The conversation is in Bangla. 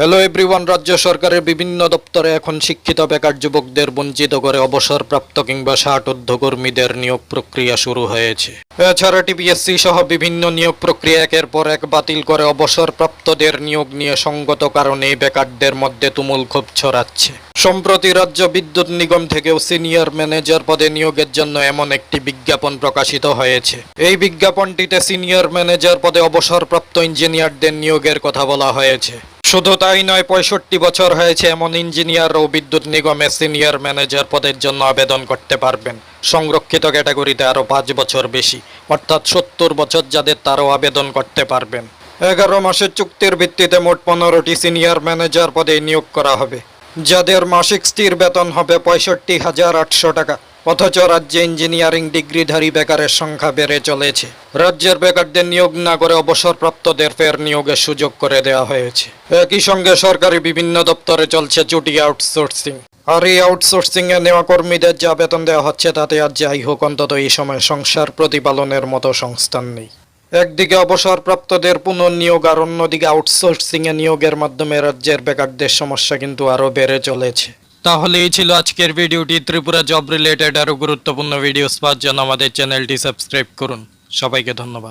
হ্যালো এভরিওয়ান রাজ্য সরকারের বিভিন্ন দপ্তরে এখন শিক্ষিত বেকার যুবকদের বঞ্চিত করে অবসরপ্রাপ্ত কিংবা ষাট কর্মীদের নিয়োগ প্রক্রিয়া শুরু হয়েছে। এছাড়া টিপিএসসি সহ বিভিন্ন নিয়োগ প্রক্রিয়া একের পর এক বাতিল করে অবসরপ্রাপ্তদের নিয়োগ নিয়ে সঙ্গত কারণে বেকারদের মধ্যে তুমুল ক্ষোভ ছড়াচ্ছে। সম্প্রতি রাজ্য বিদ্যুৎ নিগম থেকেও সিনিয়র ম্যানেজার পদে নিয়োগের জন্য এমন একটি বিজ্ঞাপন প্রকাশিত হয়েছে। এই বিজ্ঞাপনটিতে সিনিয়র ম্যানেজার পদে অবসরপ্রাপ্ত ইঞ্জিনিয়ারদের নিয়োগের কথা বলা হয়েছে। শুধু তাই নয়, পঁয়ষট্টি বছর হয়েছে এমন ইঞ্জিনিয়ার ও বিদ্যুৎ নিগমে সিনিয়র ম্যানেজার পদের জন্য আবেদন করতে পারবেন। সংরক্ষিত ক্যাটাগরিতে আরও পাঁচ বছর বেশি, অর্থাৎ সত্তর বছর যাদের তারও আবেদন করতে পারবেন। এগারো মাসের চুক্তির ভিত্তিতে মোট পনেরোটি সিনিয়র ম্যানেজার পদে নিয়োগ করা হবে। যাদের মাসিক স্থির বেতন হবে পঁয়ষট্টি হাজার আটশো টাকা, অথচ রাজ্যে ইঞ্জিনিয়ারিং ডিগ্রিধারী বেকারের সংখ্যা বেড়ে চলেছে। রাজ্যের বেকারদের নিয়োগ না করে অবসরপ্রাপ্তদের ফের নিয়োগের সুযোগ করে দেওয়া হয়েছে। একই সঙ্গে সরকারি বিভিন্ন দপ্তরে চলছে চুটি আউটসোর্সিং। আর এই আউটসোর্সিং এ নেওয়া কর্মীদের যা বেতন দেওয়া হচ্ছে তাতে আর যাই হোক, অন্তত এই সময় সংসার প্রতিপালনের মতো সংস্থান নেই। একদিকে অবসরপ্রাপ্তদের পুনর্নিয়োগ আর অন্যদিকে আউটসোর্সিংয়ে নিয়োগের মাধ্যমে রাজ্যের বেকারদের সমস্যা কিন্তু আরও বেড়ে চলেছে। তাহলে এই ছিল আজকের ভিডিওটি। ত্রিপুরা জব রিলেটেড আরও গুরুত্বপূর্ণ ভিডিওস পাওয়ার জন্য আমাদের চ্যানেলটি সাবস্ক্রাইব করুন। সবাইকে ধন্যবাদ।